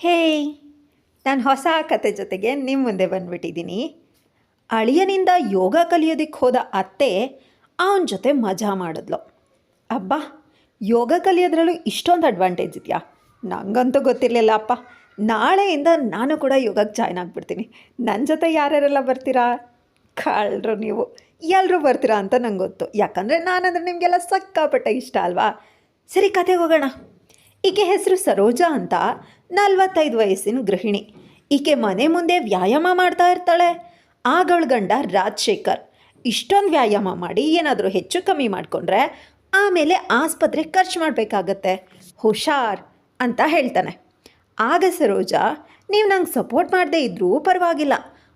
ಹೇಯ್, ನಾನು ಹೊಸ ಕತೆ ಜೊತೆಗೆ ನಿಮ್ಮ ಮುಂದೆ ಬಂದ್ಬಿಟ್ಟಿದ್ದೀನಿ ಅಳಿಯನಿಂದ ಯೋಗ ಕಲಿಯೋದಕ್ಕೆ ಹೋದ ಅತ್ತೆ ಅವನ ಜೊತೆ ಮಜಾ ಮಾಡಿದ್ಲು. ಅಬ್ಬಾ, ಯೋಗ ಕಲಿಯೋದ್ರಲ್ಲೂ ಇಷ್ಟೊಂದು ಅಡ್ವಾಂಟೇಜ್ ಇದೆಯಾ? ನನಗಂತೂ ಗೊತ್ತಿರಲಿಲ್ಲ ಅಪ್ಪ. ನಾಳೆಯಿಂದ ನಾನು ಕೂಡ ಯೋಗಕ್ಕೆ ಜಾಯ್ನ್ ಆಗಿಬಿಡ್ತೀನಿ. ನನ್ನ ಜೊತೆ ಯಾರ್ಯಾರೆಲ್ಲ ಬರ್ತೀರಾ? ಕಳ್ಳರು ನೀವು. ಎಲ್ಲರೂ ಬರ್ತೀರಾ ಅಂತ ನಂಗೆ ಗೊತ್ತು. ಯಾಕಂದರೆ ನಾನಂದ್ರೆ ನಿಮಗೆಲ್ಲ ಸಕ್ಕಾಪಟ್ಟೆ ಇಷ್ಟ ಅಲ್ವಾ? ಸರಿ ಕತೆಗೆ ಹೋಗೋಣ. ಈಕೆ ಹೆಸರು ಸರೋಜಾ ಅಂತ. ನಲ್ವತ್ತೈದು ವಯಸ್ಸಿನ ಗೃಹಿಣಿ. ಈಕೆ ಮನೆ ಮುಂದೆ ವ್ಯಾಯಾಮ ಮಾಡ್ತಾ ಇರ್ತಾಳೆ. ಆಗಳ ಗಂಡ ರಾಜಶೇಖರ್, ಇಷ್ಟೊಂದು ವ್ಯಾಯಾಮ ಮಾಡಿ ಏನಾದರೂ ಹೆಚ್ಚು ಕಮ್ಮಿ ಮಾಡಿಕೊಂಡ್ರೆ ಆಮೇಲೆ ಆಸ್ಪತ್ರೆ ಖರ್ಚು ಮಾಡಬೇಕಾಗತ್ತೆ. ಹುಷಾರ್ ಅಂತ ಹೇಳ್ತಾನೆ. ಆಗ ಸರೋಜಾ, ನೀವು ನಂಗೆ ಸಪೋರ್ಟ್ ಮಾಡದೇ ಇದ್ರೂ ಪರವಾಗಿಲ್ಲ.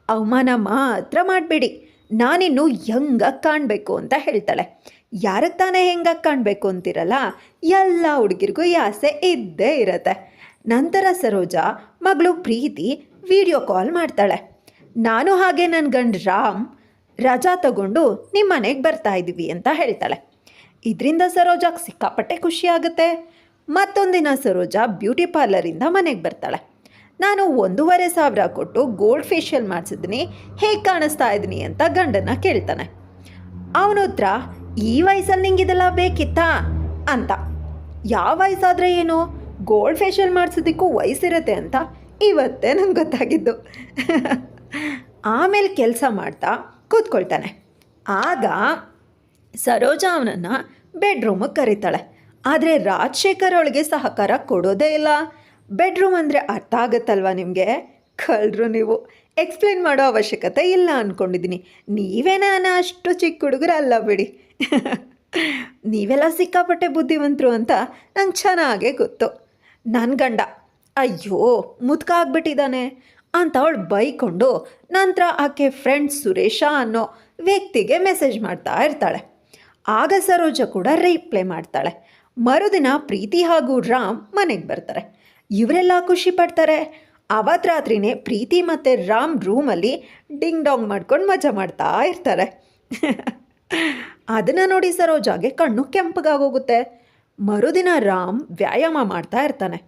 ಅವಮಾನ ಮಾತ್ರ ಮಾಡಬೇಡಿ. ನಾನಿನ್ನು ಹೆಂಗಾಗಿ ಕಾಣಬೇಕು ಅಂತ ಹೇಳ್ತಾಳೆ. ಯಾರಿಗೆ ತಾನೇ ಹೆಂಗಾಗಿ ಕಾಣಬೇಕು ಅಂತಿರಲ್ಲ, ಎಲ್ಲ ಹುಡುಗಿರಿಗೂ ಈ ಆಸೆ ಇದ್ದೇ ಇರತ್ತೆ. ನಂತರ ಸರೋಜಾ ಮಗಳು ಪ್ರೀತಿ ವಿಡಿಯೋ ಕಾಲ್ ಮಾಡ್ತಾಳೆ. ನಾನು ಹಾಗೆ ನನ್ನ ಗಂಡ ರಾಮ್ ರಜಾ ತಗೊಂಡು ನಿಮ್ಮ ಮನೆಗೆ ಬರ್ತಾ ಇದ್ದೀವಿ ಅಂತ ಹೇಳ್ತಾಳೆ. ಇದರಿಂದ ಸರೋಜಾಗೆ ಸಿಕ್ಕಾಪಟ್ಟೆ ಖುಷಿಯಾಗುತ್ತೆ ಮತ್ತೊಂದಿನ ಸರೋಜಾ ಬ್ಯೂಟಿ ಪಾರ್ಲರಿಂದ ಮನೆಗೆ ಬರ್ತಾಳೆ. ನಾನು ಒಂದೂವರೆ ಸಾವಿರ ಕೊಟ್ಟು ಗೋಲ್ಡ್ ಫೇಶಿಯಲ್ ಮಾಡಿಸಿದ್ದೀನಿ ಹೇಗೆ ಕಾಣಿಸ್ತಾ ಇದ್ದೀನಿ ಅಂತ ಗಂಡನ ಕೇಳ್ತಾನೆ. ಅವನ ಹತ್ರ ಈ ವಯಸ್ಸಲ್ಲಿ ನಿಂಗೆ ಇದೆಲ್ಲ ಬೇಕಿತ್ತಾ? ಅಂತ. ಯಾವ ವಯಸ್ಸಾದರೆ ಏನು? ಗೋಲ್ಡ್ ಫೇಶಿಯಲ್ ಮಾಡಿಸೋದಕ್ಕೂ ವಯಸ್ಸಿರತ್ತೆ ಅಂತ ಇವತ್ತೇ ನಂಗೆ ಗೊತ್ತಾಗಿದ್ದು. ಆಮೇಲೆ ಕೆಲಸ ಮಾಡ್ತಾ ಕೂತ್ಕೊಳ್ತಾನೆ. ಆಗ ಸರೋಜಾ ಅವನನ್ನು ಬೆಡ್ರೂಮಿಗೆ ಕರೀತಾಳೆ. ಆದರೆ ರಾಜಶೇಖರ್ ಅವಳಿಗೆ ಸಹಕಾರ ಕೊಡೋದೇ ಇಲ್ಲ. ಬೆಡ್ರೂಮ್ ಅಂದರೆ ಅರ್ಥ ಆಗುತ್ತಲ್ವಾ ನಿಮಗೆ? ಕಳ್ರು ನೀವು. ಎಕ್ಸ್ಪ್ಲೇನ್ ಮಾಡೋ ಅವಶ್ಯಕತೆ ಇಲ್ಲ ಅಂದ್ಕೊಂಡಿದ್ದೀನಿ ನೀವೇ ನಾನು ಅಷ್ಟು ಚಿಕ್ಕ ಹುಡುಗರಲ್ಲ ಬಿಡಿ. ನೀವೆಲ್ಲ ಸಿಕ್ಕಾಪಟ್ಟೆ ಬುದ್ಧಿವಂತರು ಅಂತ ನಂಗೆ ಚೆನ್ನಾಗೇ ಗೊತ್ತು. ನನ್ನ ಗಂಡ. ಅಯ್ಯೋ, ಮುದ್ಕ ಆಗ್ಬಿಟ್ಟಿದ್ದಾನೆ ಅಂತ ಅವಳು ಬೈಕೊಂಡು ನಂತರ ಆಕೆ ಫ್ರೆಂಡ್ ಸುರೇಶ ಅನ್ನೋ ವ್ಯಕ್ತಿಗೆ ಮೆಸೇಜ್ ಮಾಡ್ತಾ ಇರ್ತಾಳೆ. ಆಗ ಸರೋಜ ಕೂಡ ರಿಪ್ಲೈ ಮಾಡ್ತಾಳೆ. ಮರುದಿನ ಪ್ರೀತಿ ಹಾಗೂ ರಾಮ್ ಮನೆಗೆ ಬರ್ತಾರೆ. ಇವರೆಲ್ಲ ಖುಷಿ ಪಡ್ತಾರೆ. ಅವತ್ತು ರಾತ್ರಿನೇ ಪ್ರೀತಿ ಮತ್ತು ರಾಮ್ ರೂಮಲ್ಲಿ ಡಿಂಗ್ ಡಾಂಗ್ ಮಾಡ್ಕೊಂಡು ಮಜಾ ಮಾಡ್ತಾ ಇರ್ತಾರೆ. ಅದನ್ನು ನೋಡಿ ಸರೋಜಾಗೆ ಕಣ್ಣು ಕೆಂಪಗಾಗೋಗುತ್ತೆ. ಮರುದಿನ ರಾಮ್ ವ್ಯಾಯಾಮ ಮಾಡ್ತಾ ಇರ್ತಾನೆ.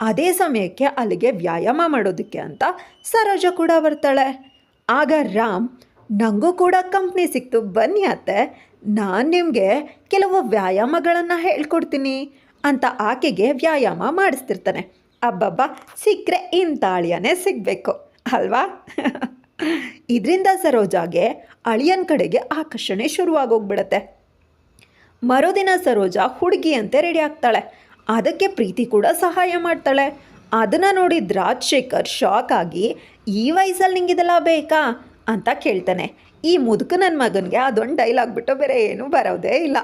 ಅದೇ ಸಮಯಕ್ಕೆ ಅಲ್ಲಿಗೆ ವ್ಯಾಯಾಮ ಮಾಡೋದಕ್ಕೆ ಅಂತ ಸರೋಜ ಕೂಡ ಬರ್ತಾಳೆ. ಆಗ ರಾಮ್ ನನಗೂ ಕೂಡ ಕಂಪ್ನಿ ಸಿಕ್ತು, ಬನ್ನಿ ಅತ್ತೆ. ನಾನು ನಿಮಗೆ ಕೆಲವು ವ್ಯಾಯಾಮಗಳನ್ನು ಹೇಳ್ಕೊಡ್ತೀನಿ ಅಂತ ಆಕೆಗೆ ವ್ಯಾಯಾಮ ಮಾಡಿಸ್ತಿರ್ತಾನೆ. ಅಬ್ಬಬ್ಬ, ಸಿಕ್ಕರೆ ಇಂಥ ಅಳಿಯನೇ ಸಿಗಬೇಕು, ಅಲ್ವಾ? ಇದರಿಂದ ಸರೋಜಾಗೆ ಅಳಿಯನ ಕಡೆಗೆ ಆಕರ್ಷಣೆ ಶುರುವಾಗೋಗ್ಬಿಡತ್ತೆ. ಮರುದಿನ ಸರೋಜ ಹುಡುಗಿಯಂತೆ ರೆಡಿ ಆಗ್ತಾಳೆ. ಅದಕ್ಕೆ ಪ್ರೀತಿ ಕೂಡ ಸಹಾಯ ಮಾಡ್ತಾಳೆ. ಅದನ್ನು ನೋಡಿದ ರಾಜಶೇಖರ್ ಶಾಕ್ ಆಗಿ, ಈ ವಯಸ್ಸಲ್ಲಿ ನಿಂಗಿದೆಲ್ಲ ಬೇಕಾ? ಅಂತ ಕೇಳ್ತಾನೆ. ಈ ಮುದುಕ ನನ್ನ ಮಗನಿಗೆ ಅದೊಂದು ಡೈಲಾಗ್ ಬಿಟ್ಟು ಬೇರೆ ಏನೂ ಬರೋದೇ ಇಲ್ಲ.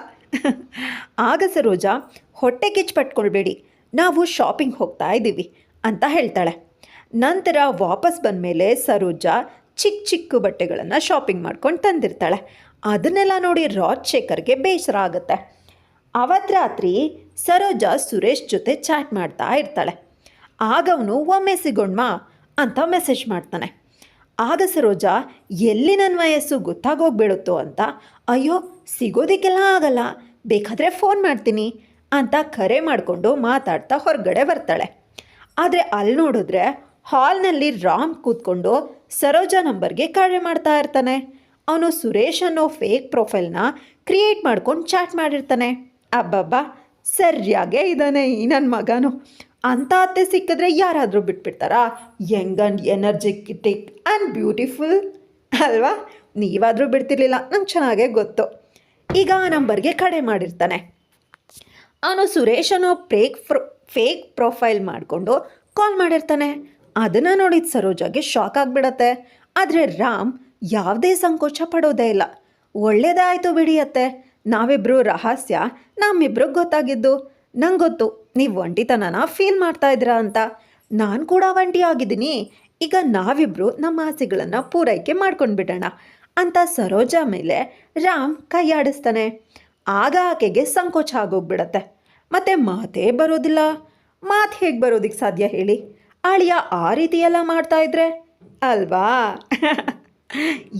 ಆಗ ಸರೋಜ, ಹೊಟ್ಟೆ ಕಿಚ್ಚು ಪಟ್ಕೊಳ್ಬೇಡಿ. ನಾವು ಶಾಪಿಂಗ್ ಹೋಗ್ತಾ ಇದ್ದೀವಿ ಅಂತ ಹೇಳ್ತಾಳೆ. ನಂತರ ವಾಪಸ್ ಬಂದಮೇಲೆ ಸರೋಜ ಚಿಕ್ಕ ಚಿಕ್ಕ ಬಟ್ಟೆಗಳನ್ನು ಶಾಪಿಂಗ್ ಮಾಡ್ಕೊಂಡು ತಂದಿರ್ತಾಳೆ. ಅದನ್ನೆಲ್ಲ ನೋಡಿ ರಾಜಶೇಖರ್ಗೆ ಬೇಸರ ಆಗುತ್ತೆ. ಅವತ್ತು ರಾತ್ರಿ ಸರೋಜ ಸುರೇಶ್ ಜೊತೆ ಚಾಟ್ ಮಾಡ್ತಾ ಇರ್ತಾಳೆ. ಆಗ ಅವನು ಒಮ್ಮೆ ಸಿಗೋಣ್ಮಾ ಅಂತ ಮೆಸೇಜ್ ಮಾಡ್ತಾನೆ. ಆಗ ಸರೋಜ, ಎಲ್ಲಿ ನನ್ನ ವಯಸ್ಸು ಗೊತ್ತಾಗೋಗ್ಬಿಡುತ್ತೋ ಅಂತ, ಅಯ್ಯೋ, ಸಿಗೋದಕ್ಕೆಲ್ಲ ಆಗಲ್ಲ, ಬೇಕಾದರೆ ಫೋನ್ ಮಾಡ್ತೀನಿ ಅಂತ ಕರೆ ಮಾಡಿಕೊಂಡು ಮಾತಾಡ್ತಾ ಹೊರಗಡೆ ಬರ್ತಾಳೆ. ಆದರೆ ಅಲ್ಲಿ ನೋಡಿದ್ರೆ ಹಾಲ್ನಲ್ಲಿ ರಾಮ್ ಕೂತ್ಕೊಂಡು ಸರೋಜಾ ನಂಬರ್ಗೆ ಕರೆ ಮಾಡ್ತಾ ಇರ್ತಾನೆ. ಅವನು ಸುರೇಶ್ ಅನ್ನೋ ಫೇಕ್ ಪ್ರೊಫೈಲ್ನ ಕ್ರಿಯೇಟ್ ಮಾಡ್ಕೊಂಡು ಚಾಟ್ ಮಾಡಿರ್ತಾನೆ. ಅಬ್ಬಬ್ಬಾ, ಸರಿಯಾಗೇ ಇದ್ದಾನೆ ಈ ನನ್ನ ಮಗನು. ಅಂಥ ಅತ್ತೆ ಸಿಕ್ಕಿದ್ರೆ ಯಾರಾದರೂ ಬಿಟ್ಬಿಡ್ತಾರಾ? Young and energetic and beautiful ಅಲ್ವಾ? ನೀವಾದರೂ ಬಿಡ್ತಿರ್ಲಿಲ್ಲ, ನಂಗೆ ಚೆನ್ನಾಗೇ ಗೊತ್ತು. ಈಗ ಆ ನಂಬರ್ಗೆ ಕಡೆ ಮಾಡಿರ್ತಾನೆ. ಅವನು ಸುರೇಶ್ ಅನ್ನೋ ಫೇಕ್ ಪ್ರೊ ಫೇಕ್ ಪ್ರೊಫೈಲ್ ಮಾಡಿಕೊಂಡು ಕಾಲ್ ಮಾಡಿರ್ತಾನೆ. ಅದನ್ನು ನೋಡಿದ ಸರೋಜಾಗೆ ಶಾಕ್ ಆಗಿಬಿಡತ್ತೆ. ಆದರೆ ರಾಮ್ ಯಾವುದೇ ಸಂಕೋಚ ಪಡೋದೇ ಇಲ್ಲ. ಒಳ್ಳೇದಾಯಿತು ಬಿಡಿಯತ್ತೆ. ನಾವಿಬ್ಬರು ರಹಸ್ಯ ನಮ್ಮಿಬ್ರಿಗೆ ಗೊತ್ತಾಗಿದ್ದು. ನಂಗೆ ಗೊತ್ತು ನೀವು ಒಂಟಿತನನ ಫೀಲ್ ಮಾಡ್ತಾ ಇದ್ದೀರಾ ಅಂತ. ನಾನು ಕೂಡ ಒಂಟಿ ಆಗಿದ್ದೀನಿ. ಈಗ ನಾವಿಬ್ಬರು ನಮ್ಮ ಆಸೆಗಳನ್ನು ಪೂರೈಕೆ ಮಾಡ್ಕೊಂಡು ಬಿಡೋಣ ಅಂತ ಸರೋಜಾ ಮೇಲೆ ರಾಮ್ ಕೈಯಾಡಿಸ್ತಾನೆ ಆಗ ಆಕೆಗೆ ಸಂಕೋಚ ಆಗೋಗ್ಬಿಡತ್ತೆ. ಮತ್ತೆ ಮಾತೇ ಬರೋದಿಲ್ಲ. ಮಾತು ಹೇಗೆ ಬರೋದಕ್ಕೆ ಸಾಧ್ಯ ಹೇಳಿ? ಅಳಿಯ ಆ ರೀತಿ ಎಲ್ಲ ಮಾಡ್ತಾ ಇದ್ರೆ? ಅಲ್ವಾ?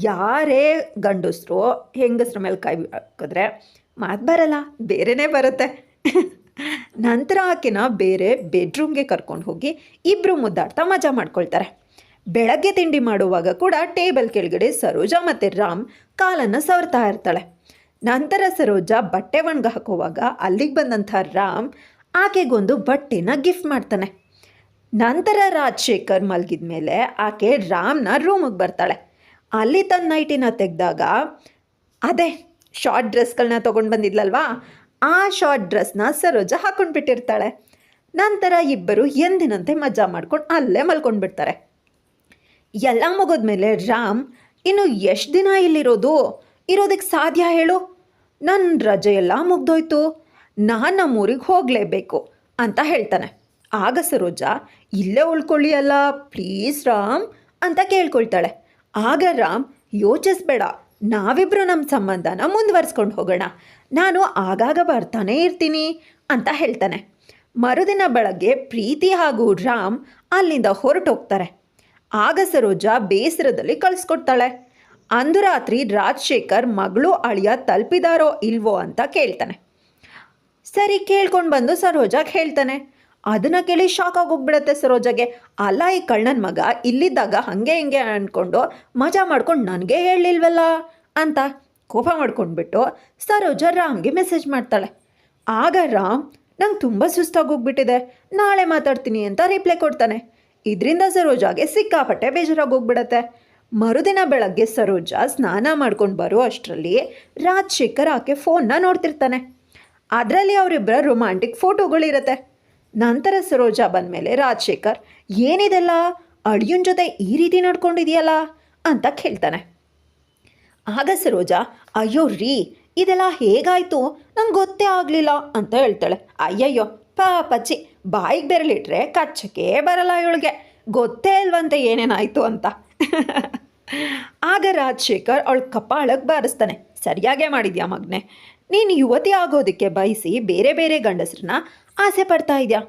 ಯಾರೇ ಗಂಡಸರು ಹೆಂಗಸ್ರ ಮೇಲೆ ಕೈ ಹಾಕಿದ್ರೆ ಮಾತು ಬರಲ್ಲ, ಬೇರೆನೇ ಬರುತ್ತೆ. ನಂತರ ಆಕೆನ ಬೇರೆ ಬೆಡ್ರೂಮ್ಗೆ ಕರ್ಕೊಂಡು ಹೋಗಿ ಇಬ್ಬರು ಮುದ್ದಾಡ್ತಾ ಮಜಾ ಮಾಡ್ಕೊಳ್ತಾರೆ. ಬೆಳಗ್ಗೆ ತಿಂಡಿ ಮಾಡುವಾಗ ಕೂಡ ಟೇಬಲ್ ಕೆಳಗಡೆ ಸರೋಜಾ ಮತ್ತು ರಾಮ್ ಕಾಲನ್ನು ಸವರ್ತಾ ಇರ್ತಾಳೆ. ನಂತರ ಸರೋಜಾ ಬಟ್ಟೆ ಒಣಗ ಹಾಕುವಾಗ ಅಲ್ಲಿಗೆ ಬಂದಂಥ ರಾಮ್ ಆಕೆಗೊಂದು ಬಟ್ಟೆನ ಗಿಫ್ಟ್ ಮಾಡ್ತಾನೆ. ನಂತರ ರಾಜಶೇಖರ್ ಮಲಗಿದ ಮೇಲೆ ಆಕೆ ರಾಮ್ನ ರೂಮಿಗೆ ಬರ್ತಾಳೆ. ಅಲ್ಲಿ ತನ್ನ ನೈಟಿನ ತೆಗೆದಾಗ, ಅದೇ ಶಾರ್ಟ್ ಡ್ರೆಸ್ಗಳನ್ನ ತೊಗೊಂಡು ಬಂದಿದ್ಲಲ್ವಾ? ಆ ಶಾರ್ಟ್ ಡ್ರೆಸ್ನ ಸರೋಜ ಹಾಕೊಂಡು ಬಿಟ್ಟಿರ್ತಾಳೆ ನಂತರ ಇಬ್ಬರು ಎಂದಿನಂತೆ ಮಜಾ ಮಾಡ್ಕೊಂಡು ಅಲ್ಲೇ ಮಲ್ಕೊಂಡ್ಬಿಡ್ತಾರೆ. ಎಲ್ಲ ಮುಗಿದ್ಮೇಲೆ ರಾಮ್, ಇನ್ನು ಎಷ್ಟು ದಿನ ಇಲ್ಲಿರೋದು? ಇರೋದಕ್ಕೆ ಸಾಧ್ಯ ಹೇಳು. ನನ್ನ ರಜೆ ಎಲ್ಲ ಮುಗ್ದೋಯ್ತು. ನಾನು ನಮ್ಮೂರಿಗೆ ಹೋಗಲೇಬೇಕು ಅಂತ ಹೇಳ್ತಾನೆ. ಆಗ ಸರೋಜ, ಇಲ್ಲೇ ಉಳ್ಕೊಳ್ಳಿ ಅಲ್ಲ ಪ್ಲೀಸ್ ರಾಮ್ ಅಂತ ಕೇಳ್ಕೊಳ್ತಾಳೆ. ಆಗ ರಾಮ್, ಯೋಚಿಸ್ಬೇಡ ನಾವಿಬ್ಬರು ನಮ್ಮ ಸಂಬಂಧನ ಮುಂದುವರ್ಸ್ಕೊಂಡು ಹೋಗೋಣ. ನಾನು ಆಗಾಗ ಬರ್ತಾನೇ ಇರ್ತೀನಿ ಅಂತ ಹೇಳ್ತಾನೆ. ಮರುದಿನ ಬೆಳಗ್ಗೆ ಪ್ರೀತಿ ಹಾಗೂ ರಾಮ್ ಅಲ್ಲಿಂದ ಹೊರಟೋಗ್ತಾರೆ. ಆಗ ಸರೋಜ ಬೇಸರದಲ್ಲಿ ಕಳಿಸ್ಕೊಡ್ತಾಳೆ. ಅಂದು ರಾತ್ರಿ ರಾಜಶೇಖರ್ ಮಗಳು ಅಳಿಯ ತಲುಪಿದಾರೋ ಇಲ್ವೋ ಅಂತ ಕೇಳ್ತಾನೆ. ಸರಿ ಕೇಳ್ಕೊಂಡು ಬಂದು ಸರೋಜಾಗೆ ಹೇಳ್ತಾನೆ. ಅದನ್ನ ಕೇಳಿ ಶಾಕ್ ಆಗೋಗ್ಬಿಡತ್ತೆ ಸರೋಜಾಗೆ. ಅಲ್ಲ, ಈ ಕಳ್ಳನ ಮಗ ಇಲ್ಲಿದ್ದಾಗ ಹಂಗೆ ಹಿಂಗೆ ಅಂದ್ಕೊಂಡು ಮಜಾ ಮಾಡ್ಕೊಂಡು ನನಗೆ ಹೇಳಿಲ್ವಲ್ಲ ಅಂತ ಕೋಪ ಮಾಡ್ಕೊಂಡ್ಬಿಟ್ಟು ಸರೋಜ ರಾಮ್ಗೆ ಮೆಸೇಜ್ ಮಾಡ್ತಾಳೆ. ಆಗ ರಾಮ್ ನಂಗೆ ತುಂಬ ಸುಸ್ತಾಗೋಗ್ಬಿಟ್ಟಿದೆ. ನಾಳೆ ಮಾತಾಡ್ತೀನಿ ಅಂತ ರಿಪ್ಲೈ ಕೊಡ್ತಾನೆ. ಇದರಿಂದ ಸರೋಜಾಗೆ ಸಿಕ್ಕಾಪಟ್ಟೆ ಬೇಜಾರಾಗೋಗ್ಬಿಡತ್ತೆ. ಮರುದಿನ ಬೆಳಗ್ಗೆ ಸರೋಜ ಸ್ನಾನ ಮಾಡ್ಕೊಂಡು ಬರೋ ಅಷ್ಟರಲ್ಲಿ ರಾಜಶೇಖರ್ ಆಕೆ ಫೋನ್ನ ನೋಡ್ತಿರ್ತಾನೆ. ಅದರಲ್ಲಿ ಅವರಿಬ್ಬರ ರೊಮ್ಯಾಂಟಿಕ್ ಫೋಟೋಗಳಿರುತ್ತೆ ನಂತರ ಸರೋಜ ಬಂದ ಮೇಲೆ ರಾಜಶೇಖರ್, ಏನಿದೆಲ್ಲ? ಅಳಿಯನ್ ಜೊತೆ ಈ ರೀತಿ ನಡ್ಕೊಂಡಿದೆಯಲ್ಲ? ಅಂತ ಕೇಳ್ತಾನೆ. ಆಗ ಸರೋಜಾ, ಅಯ್ಯೋ ರೀ, ಇದೆಲ್ಲ ಹೇಗಾಯಿತು? ನಂಗೆ ಗೊತ್ತೇ ಆಗಲಿಲ್ಲ ಅಂತ ಹೇಳ್ತಾಳೆ. ಅಯ್ಯಯ್ಯೋ ಪಾಪಚ್ಚಿ ಬಾಯಿಗೆ ಬೆರಳಿಟ್ರೆ ಕಚ್ಚಕ್ಕೆ ಬರಲ್ಲ ಇವಳಿಗೆ. ಗೊತ್ತೇ ಇಲ್ವಂತೆ ಏನೇನಾಯಿತು ಅಂತ. ಆಗ ರಾಜಶೇಖರ್ ಅವಳ ಕಪಾಳಕ್ಕೆ ಬಾರಿಸ್ತಾನೆ. ಸರಿಯಾಗೇ ಮಾಡಿದ್ಯಾ ಮಗ್ನೆ? ನೀನು ಯುವತಿ ಆಗೋದಕ್ಕೆ ಬಯಸಿ ಬೇರೆ ಬೇರೆ ಗಂಡಸ್ರನ್ನ ಆಸೆ ಪಡ್ತಾ ಇದೆಯಾ?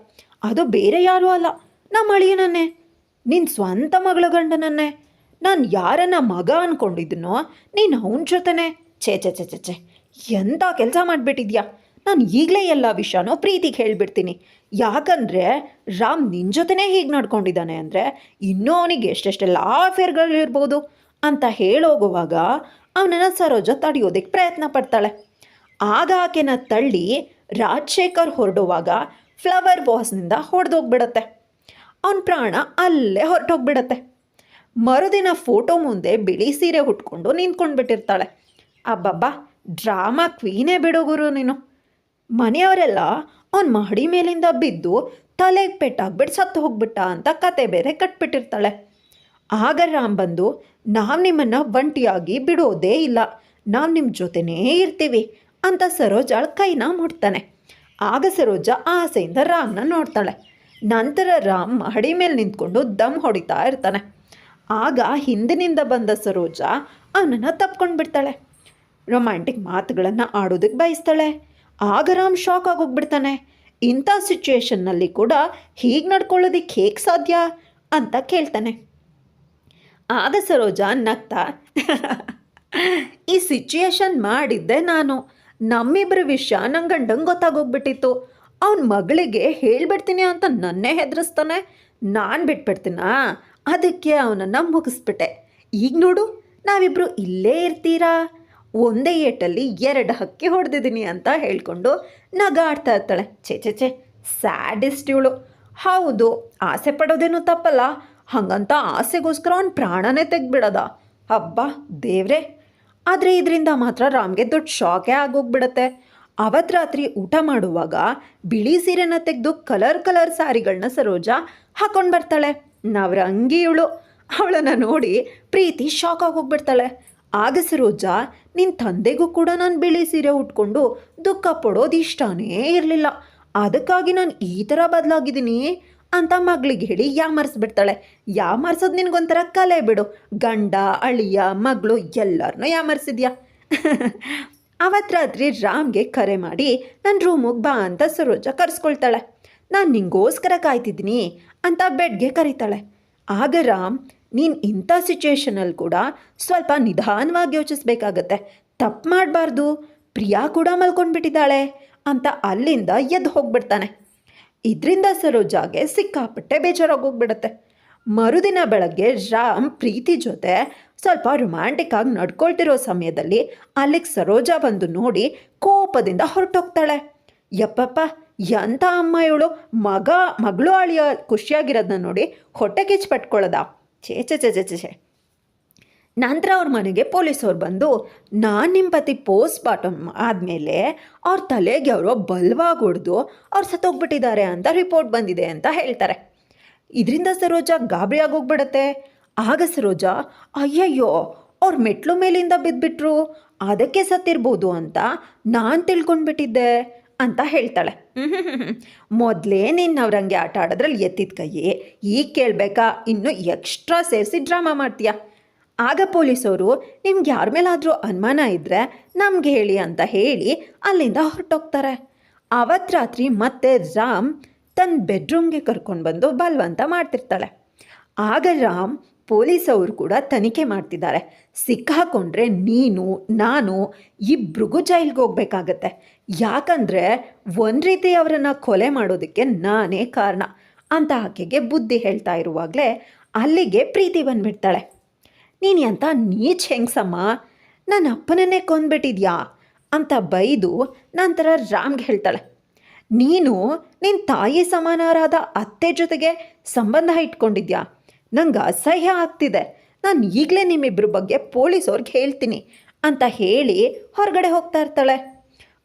ಅದು ಬೇರೆ ಯಾರೂ ಅಲ್ಲ. ನಮ್ಮ ಅಳಿಯನನ್ನೇ. ನಿನ್ನ ಸ್ವಂತ ಮಗಳ ಗಂಡನನ್ನೇ. ನಾನು ಯಾರನ್ನ ಮಗ ಅಂದ್ಕೊಂಡಿದ್ದನೋ ನೀನು ಅವನ ಜೊತೆನೆ. ಛೇ ಛೇ ಛೇ ಛೇ ಛೇ. ಎಂಥ ಕೆಲಸ ಮಾಡಿಬಿಟ್ಟಿದ್ಯಾ? ನಾನು ಈಗಲೇ ಎಲ್ಲ ವಿಷಯನೂ ಪ್ರೀತಿಗೆ ಹೇಳಿಬಿಡ್ತೀನಿ. ಯಾಕಂದರೆ ರಾಮ್ ನಿನ್ನ ಜೊತೆನೇ ಹೀಗೆ ನಡ್ಕೊಂಡಿದ್ದಾನೆ ಅಂದರೆ ಇನ್ನೂ ಅವನಿಗೆ ಎಷ್ಟೆಷ್ಟೆಲ್ಲ ಅಫೇರ್ಗಳಿರ್ಬೋದು ಅಂತ ಹೇಳೋಗುವಾಗ ಅವನನ್ನು ಸರೋಜ ತಡೆಯೋದಕ್ಕೆ ಪ್ರಯತ್ನ ಪಡ್ತಾಳೆ. ಆಗ ಆಕೆನ ತಳ್ಳಿ ರಾಜಶೇಖರ್ ಹೊರಡುವಾಗ ಫ್ಲವರ್ ಬಾಸ್ನಿಂದ ಹೊಡೆದೋಗ್ಬಿಡತ್ತೆ. ಅವನ ಪ್ರಾಣ ಅಲ್ಲೇ ಹೊರಟೋಗ್ಬಿಡತ್ತೆ. ಮರುದಿನ ಫೋಟೋ ಮುಂದೆ ಬಿಳಿ ಸೀರೆ ಉಟ್ಕೊಂಡು ನಿಂತ್ಕೊಂಡ್ಬಿಟ್ಟಿರ್ತಾಳೆ. ಅಬ್ಬಬ್ಬಾ, ಡ್ರಾಮಾ ಕ್ವೀನೇ ಬಿಡೋಗುರು ನೀನು. ಮನೆಯವರೆಲ್ಲ ಅವನ ಮಹಡಿ ಮೇಲಿಂದ ಬಿದ್ದು ತಲೆಗೆ ಪೆಟ್ಟಾಗ್ಬಿಟ್ಟು ಸತ್ತು ಹೋಗ್ಬಿಟ್ಟ ಅಂತ ಕತೆ ಬೇರೆ ಕಟ್ಬಿಟ್ಟಿರ್ತಾಳೆ. ಆಗ ರಾಮ್ ಬಂದು, ನಾವು ನಿಮ್ಮನ್ನು ಒಂಟಿಯಾಗಿ ಬಿಡೋದೇ ಇಲ್ಲ. ನಾವು ನಿಮ್ಮ ಜೊತೆನೇ ಇರ್ತೀವಿ. ಅಂತ ಸರೋಜಾಳ್ ಕೈನ ಮುಟ್ತಾನೆ. ಆಗ ಸರೋಜ ಆಸೆಯಿಂದ ರಾಮ್ನ ನೋಡ್ತಾಳೆ. ನಂತರ ರಾಮ್ ಮಹಡಿ ಮೇಲೆ ನಿಂತ್ಕೊಂಡು ದಮ್ ಹೊಡಿತಾ ಇರ್ತಾನೆ. ಆಗ ಹಿಂದಿನಿಂದ ಬಂದ ಸರೋಜಾ ಅವನನ್ನು ತಪ್ಕೊಂಡು ಬಿಡ್ತಾಳೆ. ರೊಮ್ಯಾಂಟಿಕ್ ಮಾತುಗಳನ್ನು ಆಡೋದಕ್ಕೆ ಬಯಸ್ತಾಳೆ. ಆಗ ರಾಮ್ ಶಾಕ್ ಆಗೋಗ್ಬಿಡ್ತಾನೆ. ಇಂಥ ಸಿಚುವೇಶನ್ನಲ್ಲಿ ಕೂಡ ಹೀಗೆ ನಡ್ಕೊಳ್ಳೋದಕ್ಕೆ ಹೇಗೆ ಸಾಧ್ಯ ಅಂತ ಕೇಳ್ತಾನೆ. ಆಗ ಸರೋಜ ನಗ್ತಾ, ಈ ಸಿಚುಯೇಷನ್ ಮಾಡಿದ್ದೆ ನಾನು. ನಮ್ಮಿಬ್ಬರ ವಿಷಯ ನಂಗೆ ಗಂಡಂಗೆ ಗೊತ್ತಾಗೋಗ್ಬಿಟ್ಟಿತ್ತು. ಅವನ ಮಗಳಿಗೆ ಹೇಳ್ಬಿಡ್ತೀನಿ ಅಂತ ನನ್ನೇ ಹೆದರಿಸ್ತಾನೆ. ನಾನು ಬಿಟ್ಬಿಡ್ತೀನಾ? ಅದಕ್ಕೆ ಅವನನ್ನು ಮುಗಿಸ್ಬಿಟ್ಟೆ. ಈಗ ನೋಡು ನಾವಿಬ್ಬರು ಇಲ್ಲೇ ಇರ್ತೀರಾ? ಒಂದೇ ಏಟಲ್ಲಿ ಎರಡು ಹಕ್ಕಿ ಹೊಡೆದಿದ್ದೀನಿ ಅಂತ ಹೇಳ್ಕೊಂಡು ನಗಾಡ್ತಾ ಇರ್ತಾಳೆ. ಛೇ ಛೇ ಛೇ, ಸ್ಯಾಡಿಸ್ಟ್ ಇವಳು. ಹೌದು, ಆಸೆ ಪಡೋದೇನು ತಪ್ಪಲ್ಲ. ಹಾಗಂತ ಆಸೆಗೋಸ್ಕರ ಅವ್ನ ಪ್ರಾಣನೇ ತೆಗ್ಬಿಡೋದ ಹಬ್ಬ ದೇವ್ರೆ. ಆದರೆ ಇದರಿಂದ ಮಾತ್ರ ರಾಮ್ಗೆ ದೊಡ್ಡ ಶಾಕೇ ಆಗೋಗ್ಬಿಡತ್ತೆ. ಅವತ್ತು ರಾತ್ರಿ ಊಟ ಮಾಡುವಾಗ ಬಿಳಿ ಸೀರೆನ ತೆಗೆದು ಕಲರ್ ಕಲರ್ ಸ್ಯಾರಿಗಳನ್ನ ಸರೋಜಾ ಹಾಕೊಂಡು ಬರ್ತಾಳೆ. ನವರಂಗಿ ಇವಳು ಅವಳನ್ನು ನೋಡಿ ಪ್ರೀತಿ ಶಾಕ್ ಆಗೋಗ್ಬಿಡ್ತಾಳೆ. ಆಗ ಸರೋಜಾ ನಿನ್ನ ತಂದೆಗೂ ಕೂಡ ನಾನು ಬಿಳಿ ಸೀರೆ ಉಟ್ಕೊಂಡು ದುಃಖ ಪಡೋದು ಇಷ್ಟನೇ ಇರಲಿಲ್ಲ. ಅದಕ್ಕಾಗಿ ನಾನು ಈ ಥರ ಬದಲಾಗಿದ್ದೀನಿ. ಅಂತ ಮಗಳಿಗೆ ಹೇಳಿ ಯಾಮರ್ಸ್ಬಿಡ್ತಾಳೆ ಯಾಮರ್ಸೋದು ನಿನಗೊಂಥರ ಕಲೆ ಬಿಡು. ಗಂಡ, ಅಳಿಯ, ಮಗಳು ಎಲ್ಲರನ್ನೂ ಯಾಮರ್ಸಿದ್ಯಾ ಅವತ್ತು ರಾತ್ರಿ ರಾಮ್ಗೆ ಕರೆ ಮಾಡಿ ನನ್ನ ರೂಮಿಗೆ ಬಾ ಅಂತ ಸರೋಜ ಕರೆಸ್ಕೊಳ್ತಾಳೆ. ನಾನು ನಿಂಗೋಸ್ಕರ ಕಾಯ್ತಿದ್ದೀನಿ ಅಂತ ಬೆಡ್ಗೆ ಕರೀತಾಳೆ. ಆಗ ರಾಮ್, ನೀನು ಇಂಥ ಸಿಚುವೇಷನಲ್ಲಿ ಕೂಡ ಸ್ವಲ್ಪ ನಿಧಾನವಾಗಿ ಯೋಚಿಸ್ಬೇಕಾಗತ್ತೆ. ತಪ್ಪು ಮಾಡಬಾರ್ದು. ಪ್ರಿಯಾ ಕೂಡ ಮಲ್ಕೊಂಡ್ಬಿಟ್ಟಿದ್ದಾಳೆ ಅಂತ ಅಲ್ಲಿಂದ ಎದ್ದು ಹೋಗ್ಬಿಡ್ತಾನೆ. ಇದರಿಂದ ಸರೋಜಾಗೆ ಸಿಕ್ಕಾಪಟ್ಟೆ ಬೇಜಾರಾಗೋಗ್ಬಿಡುತ್ತೆ. ಮರುದಿನ ಬೆಳಗ್ಗೆ ರಾಮ್ ಪ್ರೀತಿ ಜೊತೆ ಸ್ವಲ್ಪ ರೊಮ್ಯಾಂಟಿಕ್ ಆಗಿ ನಡ್ಕೊಳ್ತಿರೋ ಸಮಯದಲ್ಲಿ ಅಲ್ಲಿಗೆ ಸರೋಜಾ ಬಂದು ನೋಡಿ ಕೋಪದಿಂದ ಹೊರಟೋಗ್ತಾಳೆ. ಯಪ್ಪಪ್ಪ ಎಂಥ ಅಮ್ಮ ಇವಳು? ಮಗ, ಮಗಳು ಅಳಿಯ ಖುಷಿಯಾಗಿರೋದನ್ನ ನೋಡಿ ಹೊಟ್ಟೆ ಕಿಚ್ಚು ಪಟ್ಕೊಳ್ಳೋದಾ ಛೇ ಛೇ ಛೇ ಛೇ ಛೇ. ನಂತರ ಅವ್ರ ಮನೆಗೆ ಪೊಲೀಸವ್ರು ಬಂದು, ನಾನು ನಿಮ್ಮ ಪತಿ ಪೋಸ್ಟ್ ಮಾರ್ಟಮ್ ಆದಮೇಲೆ ಅವ್ರ ತಲೆಗೆ ಅವರು ಬಲ್ವಾಗಿ ಹೊಡೆದು ಅವ್ರು ಸತ್ತೋಗ್ಬಿಟ್ಟಿದ್ದಾರೆ ಅಂತ ರಿಪೋರ್ಟ್ ಬಂದಿದೆ ಅಂತ ಹೇಳ್ತಾರೆ. ಇದರಿಂದ ಸರೋಜಾ ಗಾಬರಿ ಆಗೋಗ್ಬಿಡತ್ತೆ. ಆಗ ಸರೋಜಾ, ಅಯ್ಯಯ್ಯೋ, ಅವ್ರ ಮೆಟ್ಲು ಮೇಲಿಂದ ಬಿದ್ದುಬಿಟ್ರು ಅದಕ್ಕೆ ಸತ್ತಿರ್ಬೋದು ಅಂತ ನಾನು ತಿಳ್ಕೊಂಡ್ಬಿಟ್ಟಿದ್ದೆ ಅಂತ ಹೇಳ್ತಾಳೆ. ಮೊದಲೇ ನೀನು ಅವ್ರಂಗೆ ಆಟ ಆಡೋದ್ರಲ್ಲಿ ಎತ್ತಿದ ಕೈ ಈಗ ಕೇಳಬೇಕಾ, ಇನ್ನು ಎಕ್ಸ್ಟ್ರಾ ಸೇರಿಸಿ ಡ್ರಾಮಾ ಮಾಡ್ತೀಯಾ? ಆಗ ಪೊಲೀಸವರು ನಿಮ್ಗೆ ಯಾರ ಮೇಲಾದರೂ ಅನುಮಾನ ಇದ್ದರೆ ನಮ್ಗೆ ಹೇಳಿ ಅಂತ ಹೇಳಿ ಅಲ್ಲಿಂದ ಹೊರಟೋಗ್ತಾರೆ. ಆವತ್ತು ರಾತ್ರಿ ಮತ್ತೆ ರಾಮ್ ತನ್ನ ಬೆಡ್ರೂಮ್ಗೆ ಕರ್ಕೊಂಡು ಬಂದು ಬಲ್ವಂತ ಮಾಡ್ತಿರ್ತಾಳೆ. ಆಗ ರಾಮ್ ಪೊಲೀಸವರು ಕೂಡ ತನಿಖೆ ಮಾಡ್ತಿದ್ದಾರೆ. ಸಿಕ್ಕಾಕೊಂಡ್ರೆ ನೀನು, ನಾನು ಇಬ್ರಿಗೂ ಜೈಲ್ಗೆ ಹೋಗ್ಬೇಕಾಗತ್ತೆ. ಯಾಕಂದರೆ ಒಂದು ರೀತಿ ಅವರನ್ನು ಕೊಲೆ ಮಾಡೋದಕ್ಕೆ ನಾನೇ ಕಾರಣ ಅಂತ ಆಕೆಗೆ ಬುದ್ಧಿ ಹೇಳ್ತಾ ಇರುವಾಗಲೇ ಅಲ್ಲಿಗೆ ಪ್ರೀತಿ ಬಂದ್ಬಿಡ್ತಾಳೆ. ನೀನು ಎಂಥ ನೀಚ್ ಹೆಂಗ್ಸಮ್ಮ ನನ್ನ ಅಪ್ಪನನ್ನೇ ಕೊಂದ್ಬಿಟ್ಟಿದ್ಯಾ? ಅಂತ ಬೈದು ನಂತರ ರಾಮ್ಗೆ ಹೇಳ್ತಾಳೆ, ನೀನು ನಿನ್ನ ತಾಯಿ ಸಮಾನರಾದ ಅತ್ತೆ ಜೊತೆಗೆ ಸಂಬಂಧ ಇಟ್ಕೊಂಡಿದ್ಯಾ? ನಂಗೆ ಅಸಹ್ಯ ಆಗ್ತಿದೆ. ನಾನು ಈಗಲೇ ನಿಮ್ಮಿಬ್ಬರ ಬಗ್ಗೆ ಪೊಲೀಸವ್ರಿಗೆ ಹೇಳ್ತೀನಿ ಅಂತ ಹೇಳಿ ಹೊರಗಡೆ ಹೋಗ್ತಾ ಇರ್ತಾಳೆ.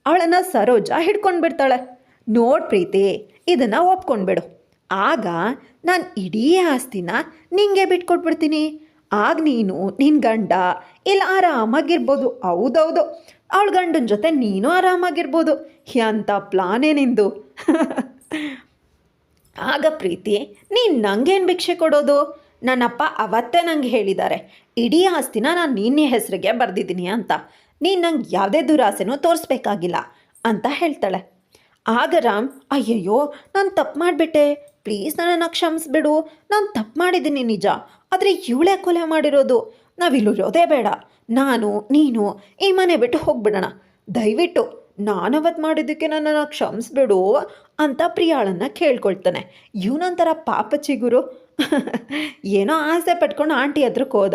ಅವಳನ್ನು ಸರೋಜ ಹಿಡ್ಕೊಂಡು ಬಿಡ್ತಾಳೆ ನೋಡ್ ಪ್ರೀತಿ, ಇದನ್ನು ಒಪ್ಕೊಂಡ್ಬಿಡು. ಆಗ ನಾನು ಇಡೀ ಆಸ್ತಿನ ನಿಂಗೆ ಬಿಟ್ಕೊಟ್ಬಿಡ್ತೀನಿ. ಆಗ ನೀನು ನಿನ್ನ ಗಂಡ ಇಲ್ಲ ಆರಾಮಾಗಿರ್ಬೋದು. ಹೌದೌದು. ಅವಳ ಗಂಡನ ಜೊತೆ ನೀನು ಆರಾಮಾಗಿರ್ಬೋದು. ಎಂಥ ಪ್ಲಾನ್ ನಿಂದು? ಆಗ ಪ್ರೀತಿ, ನೀನು ನಂಗೇನು ಭಿಕ್ಷೆ ಕೊಡೋದು? ನನ್ನಪ್ಪ ಅವತ್ತೇ ನಂಗೆ ಹೇಳಿದ್ದಾರೆ. ಇಡೀ ಆಸ್ತಿನ ನಾನು ನಿನ್ನೆ ಹೆಸರಿಗೆ ಬರೆದಿದ್ದೀನಿ ಅಂತ. ನೀನು ನಂಗೆ ಯಾವುದೇ ದುರಾಸೆನೂ ತೋರಿಸ್ಬೇಕಾಗಿಲ್ಲ ಅಂತ ಹೇಳ್ತಾಳೆ. ಆಗ ರಾಮ್, ಅಯ್ಯಯ್ಯೋ, ನಾನು ತಪ್ಪು ಮಾಡಿಬಿಟ್ಟೆ. ಪ್ಲೀಸ್ ನನ್ನನ್ನು ಕ್ಷಮಿಸ್ಬಿಡು. ನಾನು ತಪ್ಪು ಮಾಡಿದ್ದೀನಿ ನಿಜ. ಆದರೆ ಇವಳೇ ಕೊಲೆ ಮಾಡಿರೋದು. ನಾವಿಲ್ಲಿರೋದೇ ಬೇಡ. ನಾನು, ನೀನು ಈ ಮನೆ ಬಿಟ್ಟು ಹೋಗ್ಬಿಡೋಣ. ದಯವಿಟ್ಟು ನಾನವತ್ತು ಮಾಡಿದ್ದಕ್ಕೆ ನನ್ನನ್ನು ಕ್ಷಮಿಸ್ಬಿಡು ಅಂತ ಪ್ರಿಯಾಳನ್ನು ಕೇಳ್ಕೊಳ್ತಾನೆ. ಇವನೊಂಥರ ಪಾಪ ಚಿಗುರು. ಏನೋ ಆಸೆ ಪಟ್ಕೊಂಡು ಆಂಟಿ ಹತ್ರಕ್ಕೆ ಹೋದ.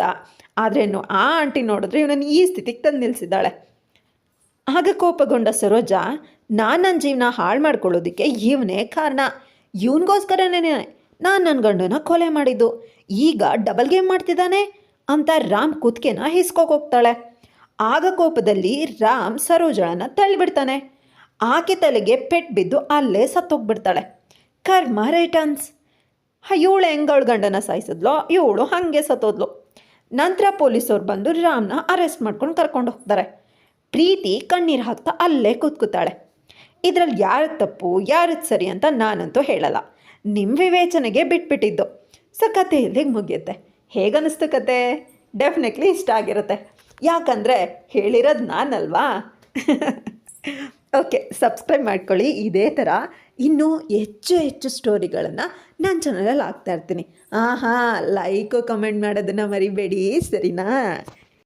ಆದ್ರೇನು ಆ ಆಂಟಿ ನೋಡಿದ್ರೆ ಇವನನ್ನು ಈ ಸ್ಥಿತಿಗೆ ತಂದು ನಿಲ್ಲಿಸಿದ್ದಾಳೆ ಆಗ ಕೋಪಗೊಂಡ ಸರೋಜಾ, ನಾನು ನನ್ನ ಜೀವನ ಹಾಳು ಮಾಡ್ಕೊಳ್ಳೋದಕ್ಕೆ ಇವನೇ ಕಾರಣ. ಇವನಿಗೋಸ್ಕರನೇ ನಾನು ನನ್ನ ಗಂಡನ ಕೊಲೆ ಮಾಡಿದ್ದು. ಈಗ ಡಬಲ್ ಗೇಮ್ ಮಾಡ್ತಿದ್ದಾನೆ ಅಂತ ರಾಮ್ ಕುತ್ಕೆನ ಹಿಸ್ಕೋಕೋಗ್ತಾಳೆ ಆಗ ಕೋಪದಲ್ಲಿ ರಾಮ್ ಸರೋಜಳನ ತಳ್ಳಿಬಿಡ್ತಾನೆ. ಆಕೆ ತಲೆಗೆ ಪೆಟ್ಟು ಬಿದ್ದು ಅಲ್ಲೇ ಸತ್ತೋಗ್ಬಿಡ್ತಾಳೆ. ಕರ್ಮ ರಿಟರ್ನ್ಸ್ ಇವಳು ಹೆಂಗಳ ಗಂಡನ ಸಾಯಿಸಿದ್ಲೋ? ಇವಳು ಹಾಗೆ ಸತ್ತೋದ್ಲು. ನಂತರ ಪೊಲೀಸವ್ರು ಬಂದು ರಾಮ್ನ ಅರೆಸ್ಟ್ ಮಾಡ್ಕೊಂಡು ಕರ್ಕೊಂಡು ಹೋಗ್ತಾರೆ. ಪ್ರೀತಿ ಕಣ್ಣೀರು ಹಾಕ್ತಾ ಅಲ್ಲೇ ಕೂತ್ಕೋತಾಳೆ ಇದರಲ್ಲಿ ಯಾರು ತಪ್ಪು ಯಾರದ್ದು ಸರಿ ಅಂತ ನಾನಂತೂ ಹೇಳಲ್ಲ. ನಿಮ್ಮ ವಿವೇಚನೆಗೆ ಬಿಟ್ಬಿಟ್ಟಿದ್ದು. ಸೊ ಕತೆ ಇಲ್ಲಿಗೆ ಮುಗಿಯುತ್ತೆ. ಹೇಗನ್ನಿಸ್ತು ಕತೆ ಡೆಫಿನೆಟ್ಲಿ ಇಷ್ಟ ಆಗಿರುತ್ತೆ. ಯಾಕಂದರೆ ಹೇಳಿರೋದು ನಾನಲ್ವಾ? ಓಕೆ ಸಬ್ಸ್ಕ್ರೈಬ್ ಮಾಡ್ಕೊಳ್ಳಿ. ಇದೇ ಥರ ಇನ್ನೂ ಹೆಚ್ಚು ಹೆಚ್ಚು ಸ್ಟೋರಿಗಳನ್ನು ನನ್ನ ಚಾನಲಲ್ಲಿ ಹಾಕ್ತಾ ಇರ್ತೀನಿ. ಆಹಾ ಲೈಕು ಕಮೆಂಟ್ ಮಾಡೋದನ್ನು ಮರಿಬೇಡಿ, ಸರಿನಾ?